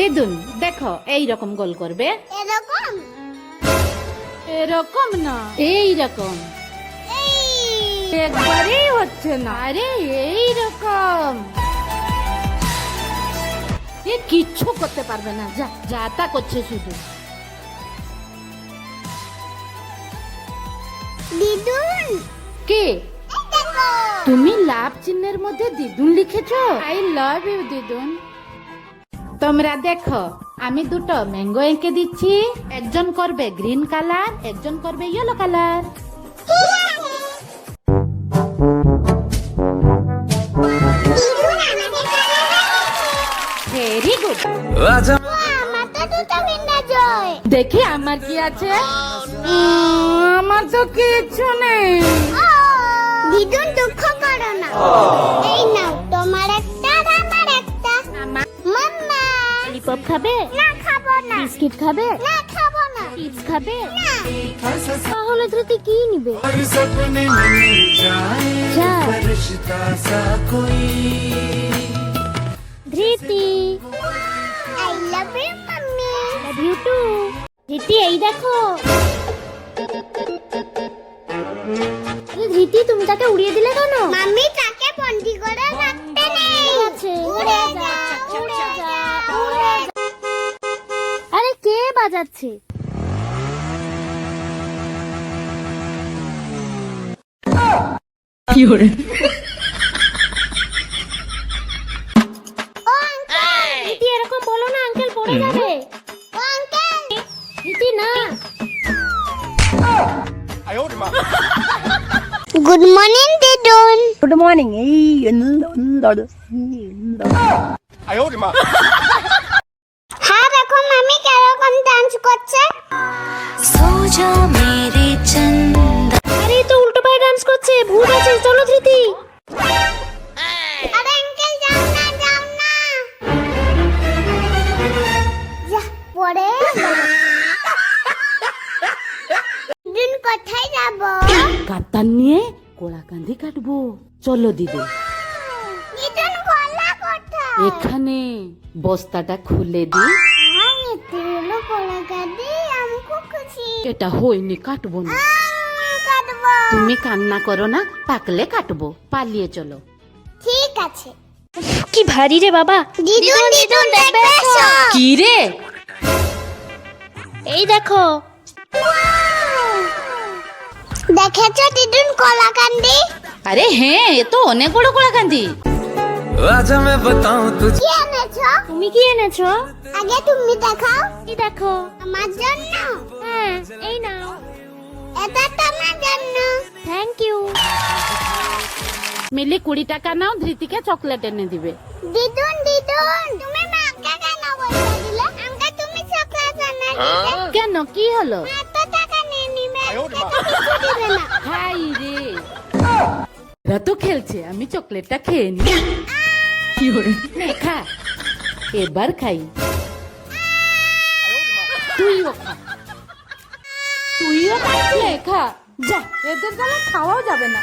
দিদুন দেখো এই রকম গোল করবে। এরকম? এরকম না। এই রকম একবারেই হচ্ছে না। আরে এই রকম এ কিচ্ছু করতে পারবে না। যা যা তা করছে শুধু। দিদুন কে? তুমি লাভ চিহ্নের মধ্যে দিদুন লিখেছো? আই লাভ ইউ দিদুন তোমরা দেখো আমি দুটো ম্যাঙ্গো এঁকে দিচ্ছি। একজন করবে গ্রিন কালার একজন করবে ইয়েলো কালার। ভেরি গুড আমার তো দুটো ভিন্ন জয়। দেখি আমার কি আছে। আমার তো কিছু নেই। দিদুন দুঃখ করো না। এই নাও তোমার পপ খাবে? না খাব না। বিস্কিট খাবে? না খাব না। চিপস খাবে? না। তাহলে ধৃতি কি নিবে? Dhriti. I love you mummy love you too Dhriti এই দেখো। ধৃতি তুমি তাকে উড়িয়ে দিলে কেন? মাম্মি কে বাজাচ্ছে ও আঙ্কেল! এরকম বলো না আঙ্কেল পড়ে যাবে। আঙ্কেল! ধৃতি না। গুড মর্নিং দিদুন গুড মর্নিং এই হ্যাঁ দেখো মামি কীরকম ডান্স করছে। আরে এই তো উল্টো পায়ে ডান্স করছে ভূত আছে চলো ধৃতি। আরে আঙ্কেল যাও না যাও না। যা পড়ে। দিন কোথায় যাব? কাতান নিয়ে কোলাকান্দি কাটবো। চলো দিদি। এখানে বস্তাটা খুলে দি আমি খুশি। এটা হয়নি কাটবো না। কাটবো। তুমি কান্না করো না পাকলে কাটবো পালিয়ে চলো। ঠিক আছে। কি ভারী রে বাবা। দিদুন দিদুন দেখবে এসো কি রে? এই দেখো। দেখেছ দিদুন কলাকান্দি? আরে হ্যাঁ এ তো অনেক বড় কোলাকান্দি। आजा मैं बताऊं तुझे কি এনেছো তুমি কি এনেছো আগে তুমি দেখাও কি দেখো আমার জন্য হ্যাঁ এই নাও এটা তোমার জন্য থ্যাংক ইউ মিলি কুড়ি টাকা নাও ধৃতিকে চকলেট এনে দিবে দিদুন দিদুন তুমি মাকে কেন বলতে দিলে আমাকে তুমি চকলেট এনে দিলে কেন কি হলো এত টাকা নিয়ে নিবে এটা কিছু দিবে না হাই রে এরা তো খেলছে আমি চকলেটটা খেয়ে নি কি হরে খা। এবার খাই। তুইও খা। তুইও খাইলে খা। যা এদের দ্বারা খাওয়াও যাবে না।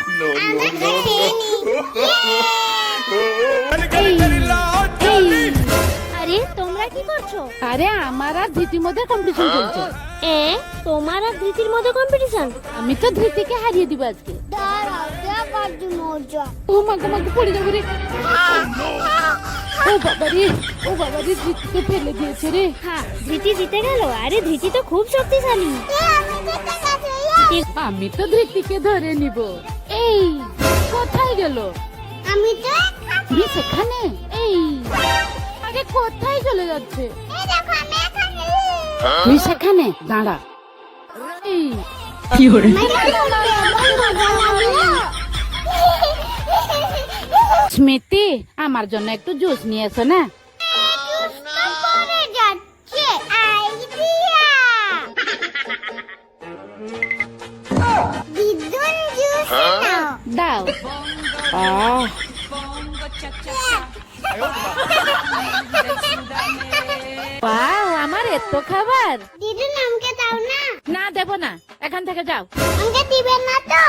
আরে তোমরা কি করছ? আরে আমার আর ধৃতির মধ্যে কম্পিটিশন চলছে। এ তোমার আর ধৃতির মধ্যে কম্পিটিশন আমি তো ধৃতিকে হারিয়ে দিব আজকে। দাঁড়াও। জন্য মজা ও মাকে মাকে পড়ে যাবে রে। ও বাবা রে ও বাবা রে ধৃতিকে ফেলে দিয়েছে রে। হ্যাঁ ধৃতি জিতে গেল। আরে ধৃতি তো খুব শক্তিশালী। এ, আমি তো ধৃতিকে ধরে নিব। এই কোথায় গেল? আমি তো সেখানে? এই আরে কোথায় চলে যাচ্ছে? এই দেখো আমি এখানে। তুই সেখানে? দাঁড়া। মজা লাগল। স্মৃতি আমার জন্য একটু জুস নিয়ে এসো না? দাও। আমার এত খাবার। দিদুন আমাকে দাও না। না দেব না। এখান থেকে যাও। আমাকে দিবেন না তো?